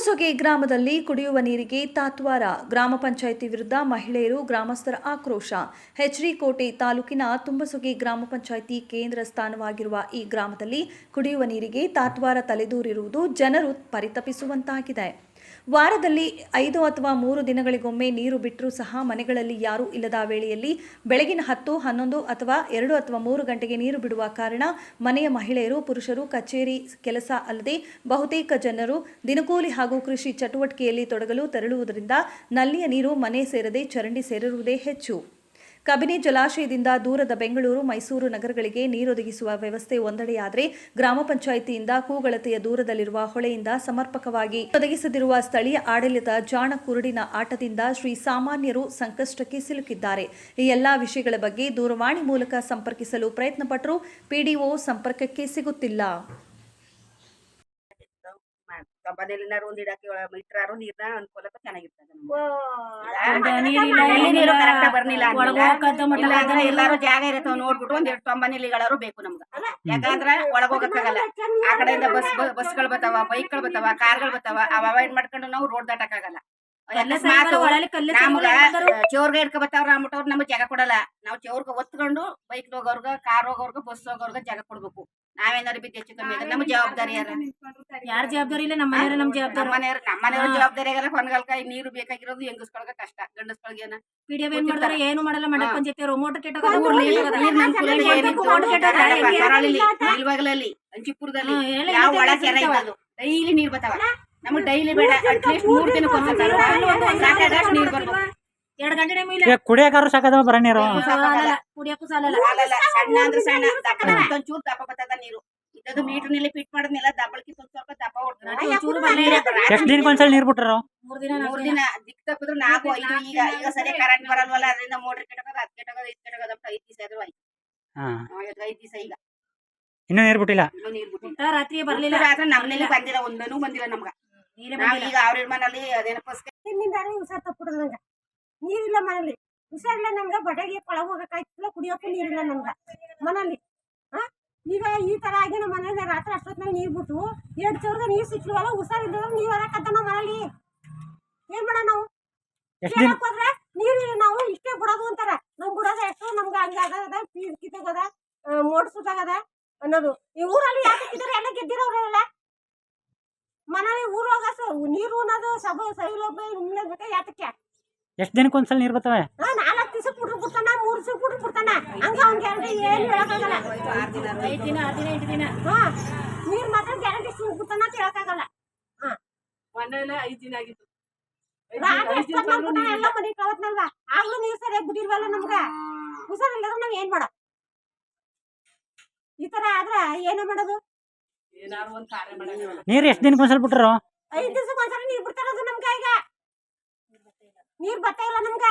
ತುಂಬಸೊಗೆ ಗ್ರಾಮದಲ್ಲಿ ಕುಡಿಯುವ ನೀರಿಗೆ ತಾತ್ವಾರ. ಗ್ರಾಮ ಪಂಚಾಯಿತಿ ವಿರುದ್ಧ ಮಹಿಳೆಯರು ಗ್ರಾಮಸ್ಥರ ಆಕ್ರೋಶ. ಹೆಚ್ಡಿಕೋಟೆ ತಾಲೂಕಿನ ತುಂಬಸೊಗೆ ಗ್ರಾಮ ಪಂಚಾಯಿತಿ ಕೇಂದ್ರ ಸ್ಥಾನವಾಗಿರುವ ಈ ಗ್ರಾಮದಲ್ಲಿ ಕುಡಿಯುವ ನೀರಿಗೆ ತಾತ್ವಾರ ತಲೆದೂರಿರುವುದು ಜನರು ಪರಿತಪಿಸುವಂತಾಗಿದೆ. ವಾರದಲ್ಲಿ ಐದು ಅಥವಾ ಮೂರು ದಿನಗಳಿಗೊಮ್ಮೆ ನೀರು ಬಿಟ್ಟರೂ ಸಹ ಮನೆಗಳಲ್ಲಿ ಯಾರೂ ಇಲ್ಲದ ವೇಳೆಯಲ್ಲಿ ಬೆಳಗಿನ ಹತ್ತು, ಹನ್ನೊಂದು ಅಥವಾ ಎರಡು ಅಥವಾ ಮೂರು ಗಂಟೆಗೆ ನೀರು ಬಿಡುವ ಕಾರಣ ಮನೆಯ ಮಹಿಳೆಯರು, ಪುರುಷರು, ಕಚೇರಿ ಕೆಲಸ ಅಲ್ಲದೆ ಬಹುತೇಕ ಜನರು ದಿನಕೂಲಿ ಹಾಗೂ ಕೃಷಿ ಚಟುವಟಿಕೆಯಲ್ಲಿ ತೊಡಗಲು ತೆರಳುವುದರಿಂದ ನಲ್ಲಿಯ ನೀರು ಮನೆ ಸೇರದೆ ಚರಂಡಿ ಸೇರಿರುವುದೇ ಹೆಚ್ಚು. ಕಬಿನಿ ಜಲಾಶಯದಿಂದ ದೂರದ ಬೆಂಗಳೂರು, ಮೈಸೂರು ನಗರಗಳಿಗೆ ನೀರೊದಗಿಸುವ ವ್ಯವಸ್ಥೆ ಒಂದೆಡೆಯಾದರೆ ಗ್ರಾಮ ಪಂಚಾಯಿತಿಯಿಂದ ಕೂಗಳತೆಯ ದೂರದಲ್ಲಿರುವ ಹೊಳೆಯಿಂದ ಸಮರ್ಪಕವಾಗಿ ಒದಗಿಸದಿರುವ ಸ್ಥಳೀಯ ಆಡಳಿತ ಜಾಣ ಕುರುಡಿನ ಆಟದಿಂದ ಶ್ರೀ ಸಾಮಾನ್ಯರು ಸಂಕಷ್ಟಕ್ಕೆ ಸಿಲುಕಿದ್ದಾರೆ. ಈ ಎಲ್ಲಾ ವಿಷಯಗಳ ಬಗ್ಗೆ ದೂರವಾಣಿ ಮೂಲಕ ಸಂಪರ್ಕಿಸಲು ಪ್ರಯತ್ನಪಟ್ಟರೂ ಪಿಡಿಒ ಸಂಪರ್ಕಕ್ಕೆ ಸಿಗುತ್ತಿಲ್ಲ. ಮನೇಲಿನಾರು ಒಂದ್ ಇಡಕ್ಕೆ ಇಟ್ರಾರು ನೀರ್ನ ಅನುಕೂಲಕ್ಕೆ ಚೆನ್ನಾಗಿರ್ತದೆ ನೀರು ಎಲ್ಲಾರು ಜಾಗ ಇರತ್ತವ ನೋಡ್ಬಿಟ್ಟು ಒಂದ್ ಎರಡು ತೊಂಬನಿಲಿಗಳಾರು ಬೇಕು ನಮ್ಗ. ಯಾಕಂದ್ರ ಒಳಗ್ ಹೋಗಕ್ಕಾಗಲ್ಲ ಆ ಕಡೆಯಿಂದ ಬಸ್ ಬಸ್ಗಳು ಬರ್ತಾವ ಬೈಕ್ಗಳು ಬರ್ತಾವ ಕಾರ್ಗಳು ಬರ್ತಾವ ಅವ ಅವಾಯ್ಡ್ ಮಾಡ್ಕೊಂಡು ನಾವು ರೋಡ್ ದಾಟಕ್ಕಾಗಲ್ಲ. ಚೌರ್ಗ ಹಿಡ್ಕೊ ಬರ್ತಾವ್ರ ಅಂದ್ಬಿಟ್ಟವ್ರು ನಮ್ಗೆ ಜಾಗ ಕೊಡಲ್ಲ. ನಾವು ಚೋರ್ಗ ಒತ್ಕೊಂಡು ಬೈಕ್ ಹೋಗೋರ್ಗ ಕಾರ್ ಹೋಗೋರ್ಗ ಬಸ್ ಹೋಗೋರ್ಗ ಜಾಗ ಕೊಡ್ಬೇಕು. ನಾವೇನಾದ್ರು ಬಿದ್ದು ಹೆಚ್ಚು ಕಮ್ಮಿ ಆದ್ರೆ ನಮ್ಮ ಜವಾಬ್ದಾರಿ ಯಾರ? ಯಾರ್ ಜವಾಬ್ದಾರಿ ಇಲ್ಲ? ನಮ್ಮ ಮನೆಯವ್ರೆ ನಮ್ ನಮ್ಮ ಜವಾಬ್ದಾರಿ. ಮನೆಯವ್ರ ನಮ್ಮ ಮನೆಯವ್ರ. ಜವಾಬ್ದಾರಿ ಆಗಲ್ಲ. ಹೊನ್ಗಲ್ಕ ನೀರು ಬೇಕಾಗಿರೋದು ಹೆಂಗಸ್ಕೊಳಗ ಕಷ್ಟ. ಗಂಡಸ್ಕೊಳಗೇನ ಏನ? ಪಿಡಿಎಫ್ ಏನ್ ಮಾಡ್ತಾರೆ ಏನು ಮಾಡಲ್ಲ? ಮಂಡಲ ಜೊತೆ ಪಂಚಾಯತಿ ಮೋಟರ್ ಕೆಟ್ಟ ಊರ್ಲಿ ನೀರ್ ನಮ್ ಕುಲದಲ್ಲಿ ಏನಿತ್ತು? ಮೋಟರ್ ಕೆಟ್ಟ ಅಂಚಿಪುರದಲ್ಲಿ ಯಾವ ಒಳ ಕೆರೆ ಕೆರೆ ಇದ್ದದು ಡೈಲಿ ನೀರ್ ಬರ್ತಾವ ನಮಗ್ ಡೈಲಿ ಬೇಡ. ಅಟ್ಲೀಸ್ಟ್ ಮೂರ್ ದಿನಕ್ಕೆ ನೀರ್ ಬರ್ಬೇಕು ಎರಡ್ ಗಂಟೆ ಟೈಮ್ ಇಲ್ಲ. ಕುಡಿಯಕಾರು ಸಾಕದವ ಬರ ನೀರು. ಸಾಲಲ್ಲ. ಕುಡಿಯಕ್ಕೂ ಸಾಲಲ್ಲ. ಸಾಲಲ್ಲ. ಸಣ್ಣ ಅಂದ್ರೆ ಸಣ್ಣ. ದಪ್ಪ ಒಂಚೂರು ದಪ್ಪ ಬರ್ತದ ನೀರು. ಇದ್ದದು ಮೀಟರ್ನಲ್ಲಿ ಫಿಟ್ ಮಾಡಿದ್ನೆಲ್ಲ ದಬ್ಬಳಕಿ ಸ್ವಲ್ಪ ಸ್ವಲ್ಪ ದಪ್ಪ ಹೊಡ್ತಾರೆ ಒಂಚೂರು ಬರ್ಲಿಲ್ಲ. ಎಷ್ಟ್ ದಿನಕ್ಕೆ ಒಂದ್ಸಲ ನೀರ್ ಬಿಟ್ರು? ಮೂರ್ ದಿನ ನಾಲ್ಕು ಮೂರ್ ದಿನ. ದಿನ ದಿಕ್ ತಪ್ಪಿದ್ರು ನಾಲ್ಕು ಐದು. ಈಗ ಈಗ ಸರಿ ಕರೆಂಟ್ ಬರಲ್ವಲ್ಲ ಅದರಿಂದ ಮೋಟರ್ ಕೆಟ್ಟೋಗೋದು ಅದ್ ಕೆಟ್ಟೋಗೋದು ಇದ್ ಕೆಟ್ಟೋಗೋದು ಅಂತ ಐದ್ ದಿವಸ ಆದ್ರೂ ಆಯ್ತು. ಐದ್ ದಿವಸ ಈಗ ಇನ್ನೂ ನೀರ್ ಬಿಟ್ಟಿಲ್ಲ? ಇನ್ನೂ ನೀರ್ ಬಿಟ್ಟಿಲ್ಲ. ರಾತ್ರಿ ಬರ್ಲಿಲ್ಲ. ಆದ್ರೆ ನಮ್ಮನೇಲಿ ಬಂದಿಲ್ಲ ಒಂದನೂ ಬಂದಿಲ್ಲ ನಮ್ಗ. ನೀರೇ ಬಂದಿಲ್ಲ. ಈಗ ಅವ್ರ ಮನೇಲಿ ಅದೇನೋ ನೀರಿಲ್ಲ ಮನೇಲಿ ಹುಷಾರಿಲ್ಲ ನಮ್ಗೆ ಬಡಗಿ ಕೊಳಗ ಹೋಗಕ್ಕಾಯ್ತಿಲ್ಲ ಕುಡಿಯೋಕ್ಕೂ ನೀರಿಲ್ಲ ನಮ್ಗೆ. ಮನೇಲಿ ಹಾ? ಈಗ ಈ ತರ ಆಗಿ ನಮ್ಮ ಮನೇಲಿ ರಾತ್ರಿ ಅಷ್ಟೊತ್ತಿನಲ್ಲಿ ನೀರು ಬಿಟ್ಟು ಎರಡು ಸಾವಿರದ ನೀರು ಸಿಕ್ಕಿಲ್ವಲ್ಲ ಹುಷಾರಿಲ್ಲ ನೀರು ಹೊರಕತ್ತ ನಮ್ಮ ಮನೇಲಿ ಏನ್ ಮಾಡ ನಾವು? ಹೋದ್ರೆ ನೀರು ನಾವು ಇಷ್ಟೇ ಬಿಡೋದು ಅಂತಾರ. ನಮ್ ಬಿಡೋದ ಎಷ್ಟು ನಮ್ಗೆ ಹಂಗಾಗದ ಫೀಸ್ ಕಿತ್ತಾಗದ ಮೋಟ್ ಸುತ್ತಾಗದ ಅನ್ನೋದು. ಈ ಊರಲ್ಲಿ ಯಾಕೆ ಕಿತ್ತರೆ ಎಲ್ಲ ಗೆದ್ದಿರೋರೆಲ್ಲ? ಮನೇಲಿ ಊರ್ ಹೋಗ ನೀರು ಅನ್ನೋದು ಉಣ್ಣಬೇಕಾ ಯಾತಕ್ಕೆ ಎಷ್ಟ್ ದಿನಕ್ಕೆ ಒಂದ್ಸಲ ನೀರ್ ಬರ್ತವೆ? ಆ, ನಾಲ್ಕು ದಿವಸ ಬಿಟ್ರು ಬಿಡ್ತಾನ ಮೂರು ದಿವಸ ಬಿಡ್ತಾನ ಹಂಗ ಅವ್ನ್ ಗ್ಯಾರಂಟಿ ಏನು ಹೇಳಕ್ಕಾಗಲ್ಲ. ಐದ್ ದಿನ ಆರ್ ದಿನ ಎಂಟು ದಿನ. ಹಾ ನೀರ್ ಮಾತ್ರ ಗ್ಯಾರಂಟಿ ಬಿಡ್ತಾನ ಅಂತ ಹೇಳಕ್ಕಾಗಲ್ಲ. ಹಾ. ಮನೇಲೆ ಐದ್ ದಿನ ಆಗಿತ್ತು. ರಾತ್ರಿ ಎಷ್ಟೊತ್ತು ಮಾಡ್ಬಿಟ್ಟಾನ? ಎಲ್ಲ ಮನೆ ಕವತ್ನಲ್ವಾ ಆಗ್ಲೂ ನೀರ್ ಸರಿಯಾಗಿ ಬಿಟ್ಟಿರ್ವಲ್ಲ ನಮ್ಗ? ಹುಷಾರಿಲ್ಲದ್ರೆ ನಾವು ಏನು ಮಾಡೋ ಈ ತರ ಆದ್ರೆ ಏನು ಮಾಡೋದು? ನೀರ್ ಎಷ್ಟ್ ದಿನಕ್ಕೆ ಒಂದ್ಸಲ ಬಿಟ್ರು? ಐದ್ ದಿವ್ಸಕ್ಕೆ ಒಂದ್ಸಲ ನೀರ್ ಬಿಡ್ತಾರದು ನಮ್ಗ ಈಗ ನೀರ್ ಬರ್ತಾ ಇಲ್ಲ ನಮ್ಗ.